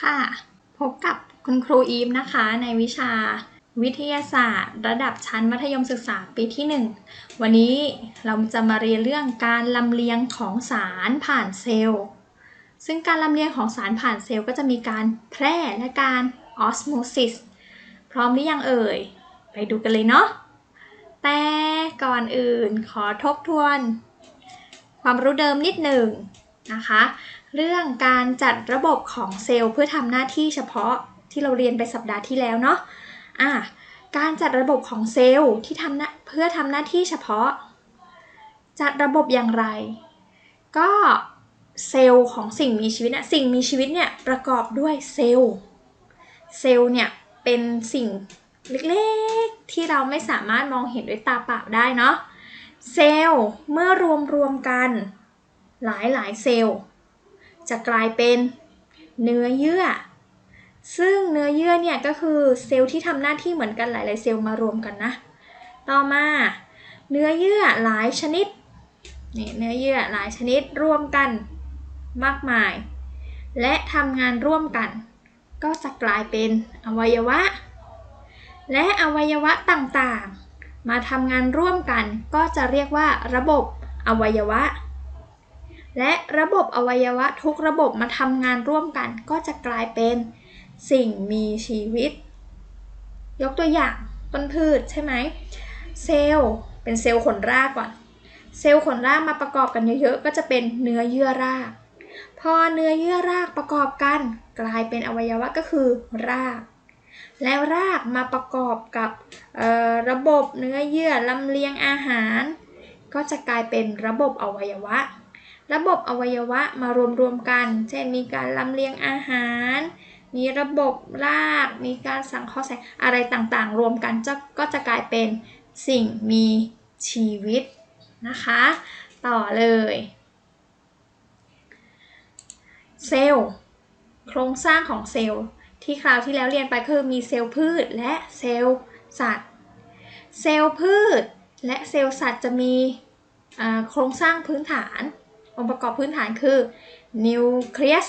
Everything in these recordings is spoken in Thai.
ค่ะ พบกับคุณครูอีฟนะคะ ในวิชาวิทยาศาสตร์ ระดับชั้นมัธยมศึกษาปีที่ 1 วันนี้เราจะมาเรียนเรื่องการลำเลียงของสารผ่านเซลล์ ซึ่งการลำเลียงของสารผ่านเซลล์ก็จะมีการแพร่และการออสโมซิสพร้อมหรือยังเอ่ย ไปดูกันเลยเนาะแต่ก่อนอื่นขอทบทวน ความรู้เดิมนิดหนึ่งนะคะ เรื่องการจัดระบบของเซลล์เพื่อทำหน้าที่เฉพาะที่เราเรียนไปสัปดาห์ที่แล้วเนาะอะการจัดระบบของเซลล์ที่ทำเพื่อทำหน้าที่เฉพาะ จัดระบบอย่างไร ก็เซลล์ของสิ่งมีชีวิตนี่ยสิ่งมีชีวิตเนี่ยประกอบด้วยเซลล์ เซลล์เนี่ยเป็นสิ่งเล็กๆที่เราไม่สามารถมองเห็นด้วยตาเปล่าได้เนาะ เซลล์เมื่อรวมรวมๆกัน หลายหลายๆเซลล์ จะกลายเป็นเนื้อเยื่อ ซึ่งเนื้อเยื่อเนี่ยก็คือเซลล์ที่ทำหน้าที่เหมือนกันหลาย ๆ เซลล์มารวมกันนะ ต่อมา เนื้อเยื่อหลายชนิดนี่เนื้อเยื่อหลายชนิดรวมกันมากมาย และทำงานร่วมกัน ก็จะกลายเป็นอวัยวะ และอวัยวะต่าง ๆ มาทำงานร่วมกัน ก็จะเรียกว่าระบบอวัยวะ และระบบอวัยวะทุกระบบมาทำงานร่วมกัน ก็จะกลายเป็นสิ่งมีชีวิต ยกตัวอย่างต้นพืชใช่ไหมเซลล์เป็นเซลล์ขนรากก่อน เซลล์ขนรากมาประกอบกันเยอะๆ ก็จะเป็นเนื้อเยื่อราก พอเนื้อเยื่อรากประกอบกัน กลายเป็นอวัยวะก็คือราก แล้วรากมาประกอบกับระบบเนื้อเยื่อลำเลียงอาหาร ก็จะกลายเป็นระบบอวัยวะ ระบบอวัยวะมารวมๆกัน เช่นมีการลำเลียงอาหาร มีระบบราก มีการสังเคราะห์แสงอะไรต่างๆ รวมกันจะก็จะกลายเป็นสิ่งมีชีวิตนะคะ ต่อเลย เซลล์โครงสร้างของเซลล์ที่คราวที่แล้วเรียนไปคือมีเซลล์พืชและเซลล์สัตว์ เซลล์พืชและเซลล์สัตว์จะมีโครงสร้างพื้นฐาน องค์ประกอบพื้นฐานคือนิวเคลียส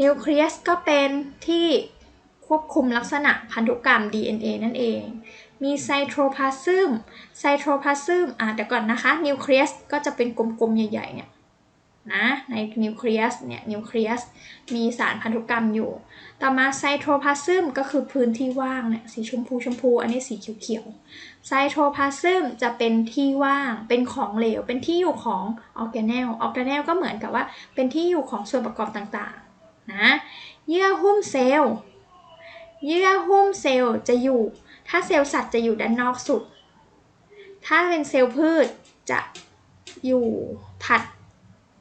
นิวเคลียสก็เป็นที่ควบคุมลักษณะพันธุกรรม DNA นั่นเอง มีไซโทพลาซึม ไซโทพลาซึม อ่าแต่ก่อนนะคะ นิวเคลียสก็จะเป็นกลมๆ ใหญ่ๆ เนี่ย นะในนิวเคลียสเนี่ยนิวเคลียสมีสารพันธุกรรมอยู่ ต่อมาไซโทพลาซึมก็คือพื้นที่ว่างเนี่ยสีชมพูชมพู อันนี้สีเขียวๆไซโทพลาซึมจะเป็นที่ว่างเป็นของเหลว เป็นที่อยู่ของออร์แกเนลออร์แกเนลก็เหมือนกับว่าเป็นที่อยู่ของส่วนประกอบต่างๆนะเยื่อหุ้มเซลล์เยื่อหุ้มเซลล์จะอยู่ ถ้าเซลล์สัตว์จะอยู่ด้านนอกสุด ถ้าเป็นเซลล์พืชจะอยู่ถัด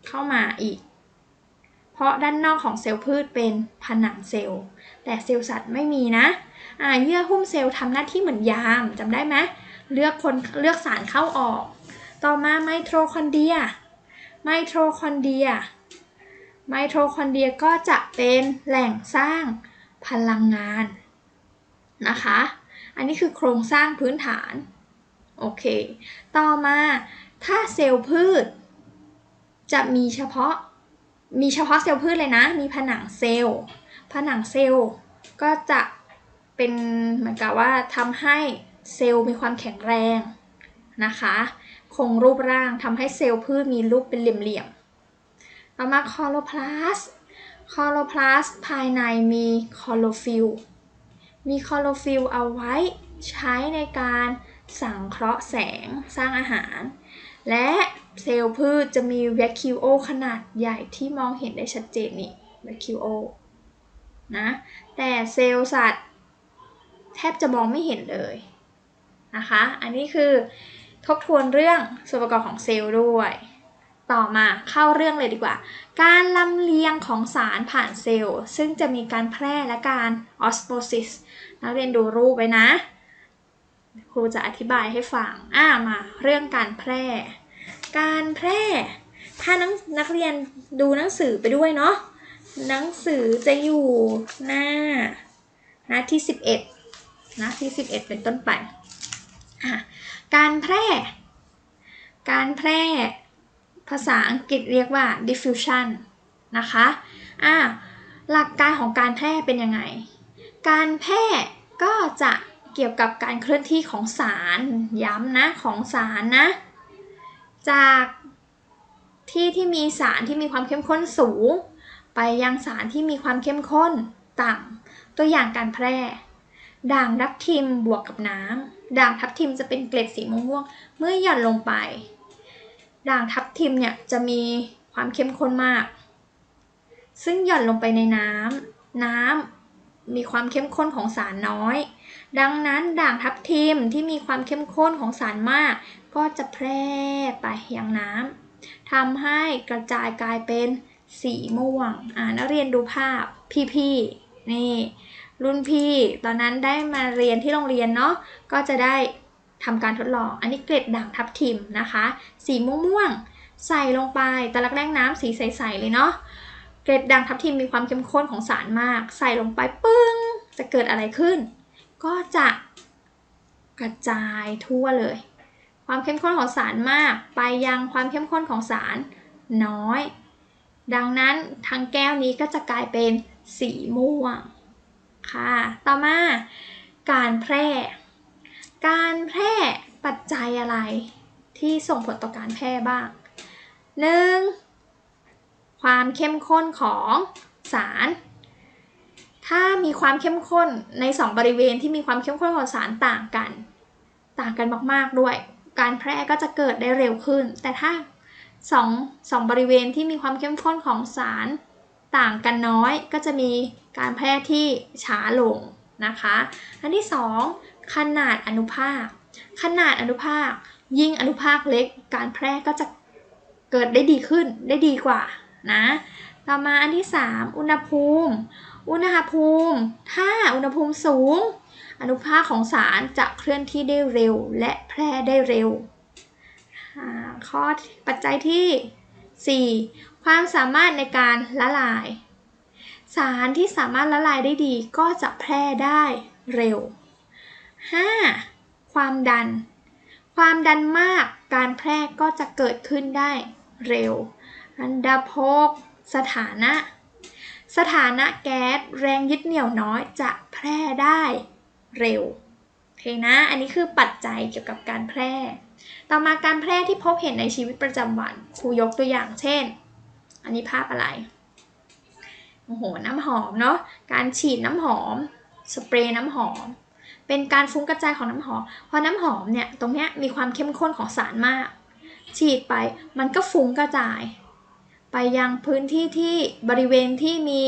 เข้ามาอีก เพราะด้านนอกของเซลล์พืชเป็นผนังเซลล์ แต่เซลล์สัตว์ไม่มีนะอ่าเยื่อหุ้มเซลล์ทำหน้าที่เหมือนยามจำได้ไหมเลือกคนเลือกสารเข้าออก ต่อมาไมโทคอนเดีย ไมโทคอนเดีย ไมโทคอนเดียก็จะเป็นแหล่งสร้างพลังงานนะคะ อันนี้คือโครงสร้างพื้นฐาน โอเค ต่อมาถ้าเซลล์พืช จะมีเฉพาะมีเฉพาะเซลล์พืชเลยนะ มีผนังเซลล์ ผนังเซลล์ก็จะเป็นเหมือนกับว่าทำให้เซลล์มีความแข็งแรงนะคะ คงรูปร่างทำให้เซลล์พืชมีรูปเป็นเหลี่ยมๆ ต่อมาคลอโรพลาสต์คลอโรพลาสต์ภายในมีคลอโรฟิล มีคลอโรฟิลเอาไว้ใช้ในการสังเคราะห์แสงสร้างอาหาร และ เซลล์พืชจะมีแวคคิวโอขนาดใหญ่ที่มองเห็นได้ชัดเจนนี่แวคคิวโอนะแต่เซลล์สัตว์แทบจะมองไม่เห็นเลยนะคะ อันนี้คือทบทวนเรื่องส่วนประกอบของเซลล์ด้วย ต่อมาเข้าเรื่องเลยดีกว่า การลำเลียงของสารผ่านเซลล์ ซึ่งจะมีการแพร่และการออสโ o ซิสนักเรียนดูรูปไว้นะ ครูจะอธิบายให้ฟัง อ่ามาเรื่องการแพร่ การแพร่ ถ้านักนักเรียนดูหนังสือไปด้วยเนาะหนังสือจะอยู่หน้าหน้าที่ 11หน้าที่ 11 เป็นต้นไป การแพร่ การแพร่ ภาษาอังกฤษเรียกว่า diffusion นะคะอะหลักการของการแพร่เป็นยังไง การแพร่ก็จะเกี่ยวกับการเคลื่อนที่ของสาร ย้ำนะ ของสารนะ จากที่ที่มีสารที่มีความเข้มข้นสูง ไปยังสารที่มีความเข้มข้นต่ำตัวอย่างการแพร่ ด่างทับทิมบวกกับน้ำด่างทับทิมจะเป็นเกล็ดสีม่วงเมื่อหย่อนลงไป ด่างทับทิมเนี่ยจะมีความเข้มข้นมาก ซึ่งหย่อนลงไปในน้ำน้ำมีความเข้มข้นของสารน้อย ดังนั้นด่างทับทิมที่มีความเข้มข้นของสารมาก ก็จะแพร่ไปยังน้ำทำให้กระจายกลายเป็นสีม่วง อ่านักเรียนดูภาพพี่ๆนี่รุ่นพี่ตอนนั้นได้มาเรียนที่โรงเรียนเนาะก็จะได้ทำการทดลอง อันนี้เกล็ดด่างทับทิมนะคะ สีม่วงๆใส่ลงไปตะลักแรงน้ำสีใสๆเลยเนาะเกล็ดด่างทับทิมมีความเข้มข้นของสารมาก ใส่ลงไปปึ้งจะเกิดอะไรขึ้น ก็จะกระจายทั่วเลย ความเข้มข้นของสารมาก ไปยังความเข้มข้นของสารน้อย ดังนั้นทั้งแก้วนี้ก็จะกลายเป็นสีม่วงค่ะ ต่อมาการแพร่ การแพร่ปัจจัยอะไรที่ส่งผลต่อการแพร่บ้าง 1. ความเข้มข้นของสาร ถ้ามีความเข้มข้นใน 2 บริเวณที่มีความเข้มข้นของสารต่างกัน ต่างกันมาก ๆ ด้วย การแพร่ก็จะเกิดได้เร็วขึ้น แต่ถ้าสองสองบริเวณที่มีความเข้มข้นของสารต่างกันน้อยก็จะมีการแพร่ที่ช้าลงนะคะ อันที่ 2 ขนาดอนุภาค ขนาดอนุภาค ยิ่งอนุภาคเล็ก การแพร่ก็จะเกิดได้ดีขึ้นได้ดีกว่านะ ต่อมาอันที่ 3 อุณหภูมิ อุณหภูมิ ถ้าอุณหภูมิสูง อนุภาคของสารจะเคลื่อนที่ได้เร็วและแพร่ได้เร็ว ข้อปัจจัยที่ 4 ความสามารถในการละลาย สารที่สามารถละลายได้ดีก็จะแพร่ได้เร็ว 5. ความดัน ความดันมากการแพร่ก็จะเกิดขึ้นได้เร็ว อันดับ6สถานะ สถานะแก๊สแรงยึดเหนี่ยวน้อยจะแพร่ได้ เร็วโอเคนะ อันนี้คือปัจจัยเกี่ยวกับการแพร่ ต่อมาการแพร่ที่พบเห็นในชีวิตประจำวันครูยกตัวอย่างเช่น อันนี้ภาพอะไรโอ้โหน้ำหอมเนาะการฉีดน้ำหอม สเปรย์น้ำหอม เป็นการฟุ้งกระจายของน้ำหอมเพอน้ำหอมเนี่ยตรงเนี้ยมีความเข้มข้นของสารมาก ฉีดไปมันก็ฟุ้งกระจาย ไปยังพื้นที่ที่บริเวณที่มี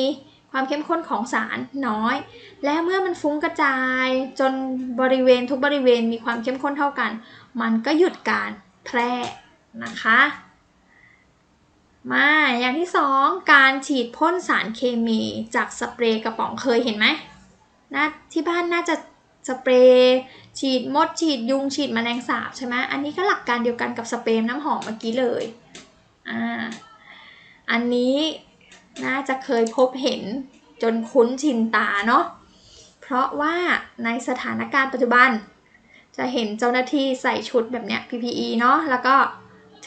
ความเข้มข้นของสารน้อย และเมื่อมันฟุ้งกระจาย จนบริเวณทุกบริเวณมีความเข้มข้นเท่ากัน มันก็หยุดการแพร่นะคะมาอย่างที่สองการฉีดพ่นสารเคมีจากสเปรย์กระป๋องเคยเห็นไหมนะที่บ้านน่าจะสเปรย์ฉีดมดฉีดยุงฉีดแมลงสาบใช่ไหมอันนี้ก็หลักการเดียวกันกับสเปรย์น้ำหอมเมื่อกี้เลยอ่าอันนี้ น่าจะเคยพบเห็นจนคุ้นชินตาเนาะ เพราะว่าในสถานการณ์ปัจจุบัน จะเห็นเจ้าหน้าที่ใส่ชุดแบบเนี้ย PPE เนาะ แล้วก็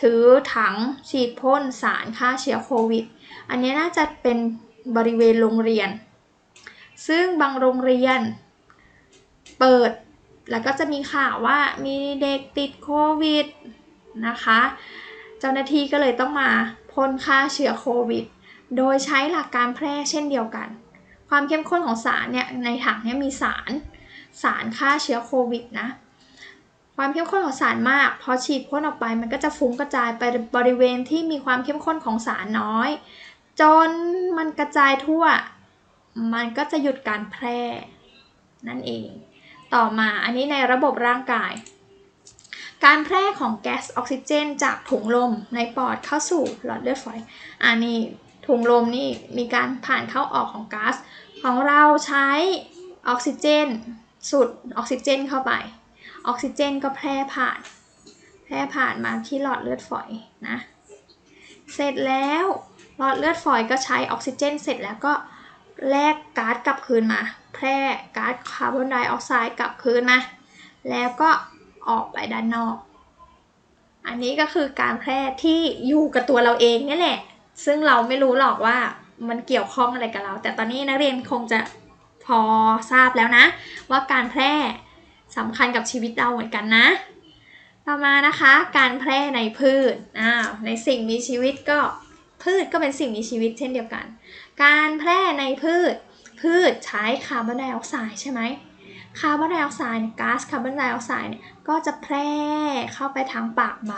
ถือถังฉีดพ่นสารฆ่าเชื้อโควิด อันนี้น่าจะเป็นบริเวณโรงเรียน ซึ่งบางโรงเรียนเปิดแล้วก็จะมีข่าวว่ามีเด็กติดโควิดนะคะ เจ้าหน้าที่ก็เลยต้องมาพ่นฆ่าเชื้อโควิด โดยใช้หลักการแพร่เช่นเดียวกัน ความเข้มข้นของสารเนี่ยในถังเนี่ยมีสารสารฆ่าเชื้อโควิดนะความเข้มข้นของสารมาก พอฉีดพ่นออกไปมันก็จะฟุ้งกระจายไปบริเวณที่มีความเข้มข้นของสารน้อย จนมันกระจายทั่ว มันก็จะหยุดการแพร่ นั่นเอง ต่อมาอันนี้ในระบบร่างกาย การแพร่ของแก๊สออกซิเจน จากถุงลมในปอดเข้าสู่หลอดเลือดฝอยอันนี้ ถุงลมนี่มีการผ่านเข้าออกของก๊าซของเราใช้ออกซิเจน สูดออกซิเจนเข้าไป ออกซิเจนก็แพร่ผ่าน แพร่ผ่านมาที่หลอดเลือดฝอยนะ เสร็จแล้วหลอดเลือดฝอยก็ใช้ออกซิเจน เสร็จแล้วก็แลกก๊าซกลับคืนมา แพร่ก๊าซคาร์บอนไดออกไซด์กลับคืนมา แล้วก็ออกไปด้านนอก อันนี้ก็คือการแพร่ที่อยู่กับตัวเราเองนี่แหละ ซึ่งเราไม่รู้หรอกว่ามันเกี่ยวข้องอะไรกับเรา แต่ตอนนี้นักเรียนคงจะพอทราบแล้วนะ ว่าการแพร่สำคัญกับชีวิตเราเหมือนกันนะ ต่อมานะคะ การแพร่ในพืชอ่าในสิ่งมีชีวิตก็พืชก็เป็นสิ่งมีชีวิตเช่นเดียวกัน การแพร่ในพืช พืชใช้คาร์บอนไดออกไซด์ใช่ไหมคาร์บอนไดออกไซด์เนี่ยก๊าซคาร์บอนไดออกไซด์เนี่ยก็จะแพร่เข้าไปทางปากใบ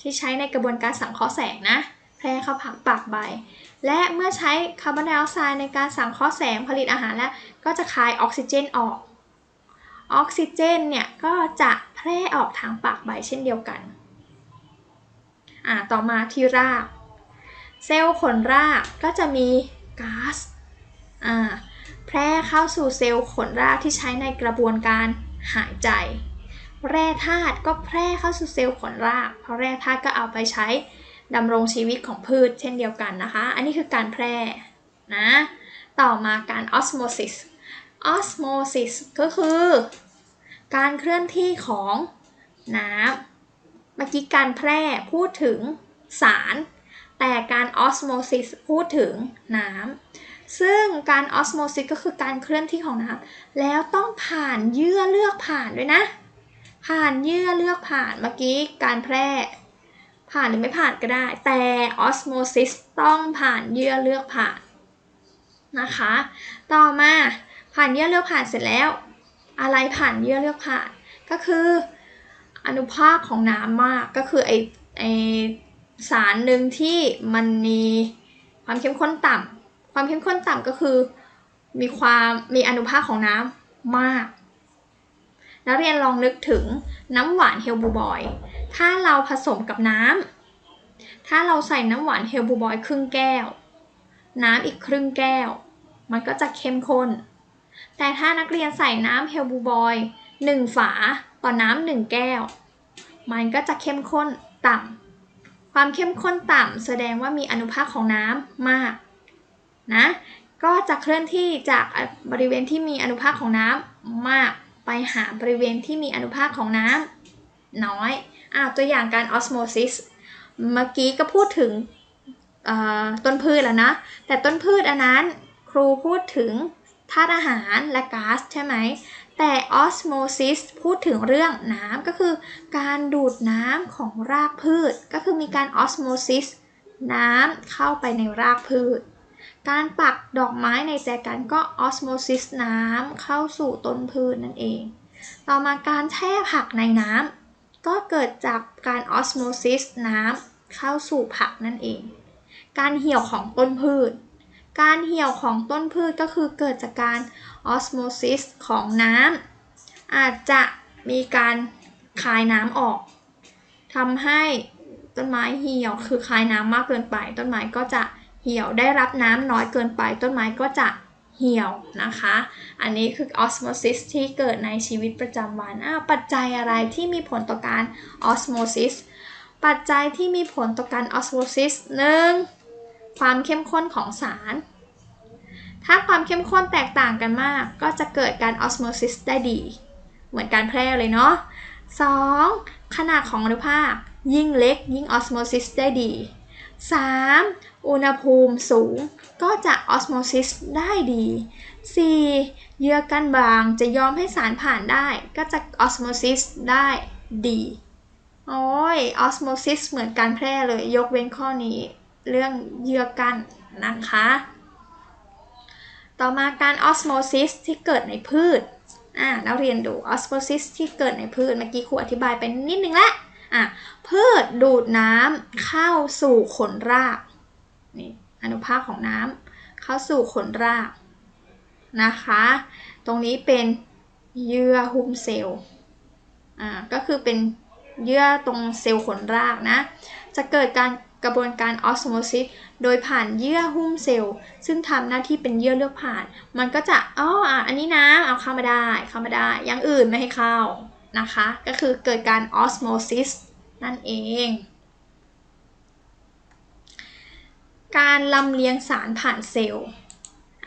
ที่ใช้ในกระบวนการสังเคราะห์แสงนะ แพร่เข้าผ่านปากใบ และเมื่อใช้คาร์บอนไดออกไซด์ในการสังเคราะห์แสงผลิตอาหารแล้ว ก็จะคายออกซิเจนออก ออกซิเจนเนี่ยก็จะแพร่ออกทางปากใบเช่นเดียวกัน อ่าต่อมาที่ราก เซลล์ขนรากก็จะมีก๊าซอ่าแพร่เข้าสู่เซลล์ขนรากที่ใช้ในกระบวนการหายใจ แร่ธาตุก็แพร่เข้าสู่เซลล์ขนราก เพราะแร่ธาตุก็เอาไปใช้ ดำรงชีวิตของพืชเช่นเดียวกันนะคะ อันนี้คือการแพร่นะ ต่อมาการออสโมซิส ออสโมซิสก็คือ การเคลื่อนที่ของน้ำ เมื่อกี้การแพร่พูดถึงสาร แต่การออสโมซิสพูดถึงน้ำ ซึ่งการออสโมซิสก็คือการเคลื่อนที่ของน้ำ แล้วต้องผ่านเยื่อเลือกผ่านด้วยนะ ผ่านเยื่อเลือกผ่าน เมื่อกี้การแพร่ ผ่านหรือไม่ผ่านก็ได้ แต่ออสโมซิสต้องผ่านเยื่อเลือกผ่านนะคะ ต่อมาผ่านเยื่อเลือกผ่านเสร็จแล้ว อะไรผ่านเยื่อเลือกผ่าน ก็คืออนุภาคของน้ำมากก็คือไอไอสารหนึ่งที่มันมีความเข้มข้นต่ำความเข้มข้นต่ำก็คือมีความมีอนุภาคของน้ำมาก นักเรียนลองนึกถึงน้ำหวานเฮลบูบอย ถ้าเราผสมกับน้ำ ถ้าเราใส่น้ำหวานเฮลบูบอยครึ่งแก้ว น้ำอีกครึ่งแก้ว มันก็จะเข้มข้น แต่ถ้านักเรียนใส่น้ำเฮลบูบอยหนึ่งฝาต่อน้ำหนึ่งแก้ว มันก็จะเข้มข้นต่ำ ความเข้มข้นต่ำแสดงว่ามีอนุภาคของน้ำมากนะ ก็จะเคลื่อนที่จากบริเวณที่มีอนุภาคของน้ำมากไปหาบริเวณที่มีอนุภาคของน้ำน้อย อ้าวตัวอย่างการออสโมซิสเมื่อกี้ก็พูดถึงต้นพืชแล้วนะ แต่ต้นพืชอันนั้นครูพูดถึงธาตุอาหารและก๊าซใช่ไหม แต่ออสโมซิสพูดถึงเรื่องน้ำก็คือการดูดน้ำของรากพืช ก็คือมีการออสโมซิสน้ำเข้าไปในรากพืช การปักดอกไม้ในแจกันก็ออสโมซิสน้ำเข้าสู่ต้นพืชนั่นเอง ต่อมาการแช่ผักในน้ำ ก็เกิดจากการออสโมซิสน้ำเข้าสู่ผักนั่นเอง การเหี่ยวของต้นพืช การเหี่ยวของต้นพืชก็คือเกิดจากการออสโมซิสของน้ำอาจจะมีการคายน้ำออกทำให้ต้นไม้เหี่ยวคือคายน้ำมากเกินไป ต้นไม้ก็จะเหี่ยวได้รับน้ำน้อยเกินไป ต้นไม้ก็จะ เหี่ยวนะคะ อันนี้คือออสโมซิสที่เกิดในชีวิตประจำวันปัจจัยอะไรที่มีผลต่อการออสโมซิส ปัจจัยที่มีผลต่อการออสโมซิสหนึ่งความเข้มข้นของสาร ถ้าความเข้มข้นแตกต่างกันมาก ก็จะเกิดการออสโมซิสได้ดี เหมือนการแพร่เลยเนาะ 2. ขนาดของอนุภาค ยิ่งเล็กยิ่งออสโมซิสได้ดี 3. อุณหภูมิสูงก็จะออสโมซิสได้ดี 4. เยื่อกันบางจะยอมให้สารผ่านได้ ก็จะออสโมซิสได้ดี โอ้ยออสโมซิสเหมือนการแพร่เลย ยกเว้นข้อนี้ เรื่องเยื่อกันนะคะ ต่อมาการออสโมซิสที่เกิดในพืชอ่าเราเรียนดูออสโมซิสที่เกิดในพืช เมื่อกี้ครูอธิบายไปนิดนึงแล้ว อะพืชดูดน้ำเข้าสู่ขนรากนี่อนุภาคของน้ำเข้าสู่ขนรากนะคะ ตรงนี้เป็นเยื่อหุ้มเซลล์อ่าก็คือเป็นเยื่อตรงเซลล์ขนรากนะ จะเกิดการกระบวนการออสโมซิสโดยผ่านเยื่อหุ้มเซลล์ ซึ่งทำหน้าที่เป็นเยื่อเลือกผ่าน มันก็จะอ๋ออันนี้นะเอาเข้ามาได้เข้ามาได้ อย่างอื่นไม่ให้เข้า นะคะ ก็คือเกิดการออสโมซิสนั่นเอง การลำเลียงสารผ่านเซลล์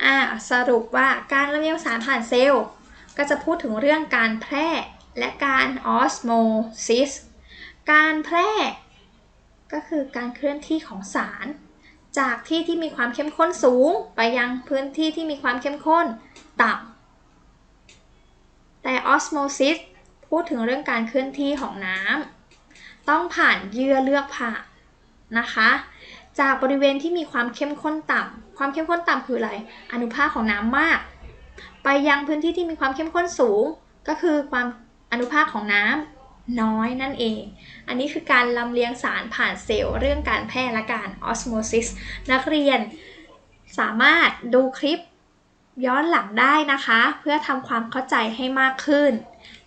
อ่าสรุปว่าการลำเลียงสารผ่านเซลล์ ก็จะพูดถึงเรื่องการแพร่และการออสโมซิสการแพร่ ก็คือการเคลื่อนที่ของสาร จากที่ที่มีความเข้มข้นสูง ไปยังพื้นที่ที่มีความเข้มข้นต่ำแต่ออสโมซิส พูดถึงเรื่องการเคลื่อนที่ของน้ำต้องผ่านเยื่อเลือกผ่านนะคะ จากบริเวณที่มีความเข้มข้นต่ำความเข้มข้นต่ำคืออะไร อนุภาคของน้ำมาก ไปยังพื้นที่ที่มีความเข้มข้นสูง ก็คือความอนุภาคของน้ำน้อยนั่นเอง อันนี้คือการลำเลียงสารผ่านเซลล์เรื่องการแพร่และการออสโมซิสนักเรียนสามารถดูคลิป ย้อนหลังได้นะคะ เพื่อทำความเข้าใจให้มากขึ้น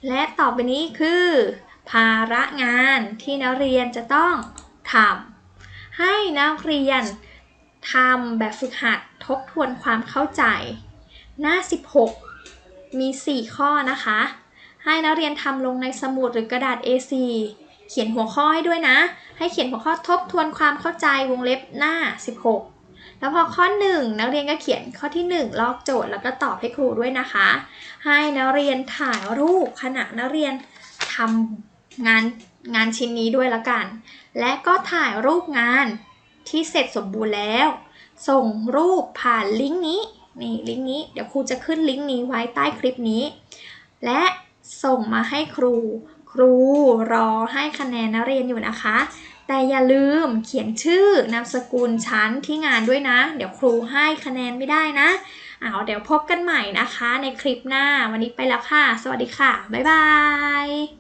และต่อไปนี้คือ ภาระงานที่นักเรียนจะต้องทำให้นักเรียนทำแบบฝึกหัดทบทวนความเข้าใจ หน้า 16 มี 4 ข้อนะคะ ให้นักเรียนทำลงในสมุดหรือกระดาษ A4 เขียนหัวข้อให้ด้วยนะ ให้เขียนหัวข้อทบทวนความเข้าใจวงเล็บหน้า 16 แล้วพอข้อ 1 นักเรียนก็เขียนข้อที่ 1 ลอกโจทย์แล้วก็ตอบให้ครูด้วยนะคะ ให้นักเรียนถ่ายรูปขณะนักเรียนทำงานงานชิ้นนี้ด้วยละกัน และก็ถ่ายรูปงานที่เสร็จสมบูรณ์แล้ว ส่งรูปผ่านลิงก์นี้นี่ลิงก์นี้เดี๋ยวครูจะขึ้นลิงก์นี้ไว้ใต้คลิปนี้ และส่งมาให้ครู ครูรอให้คะแนนนักเรียนอยู่นะคะ แต่อย่าลืมเขียนชื่อนามสกุลชั้นที่งานด้วยนะ เดี๋ยวครูให้คะแนนไม่ได้นะเอาเดี๋ยวพบกันใหม่นะคะในคลิปหน้า วันนี้ไปแล้วค่ะ สวัสดีค่ะ บ๊ายบาย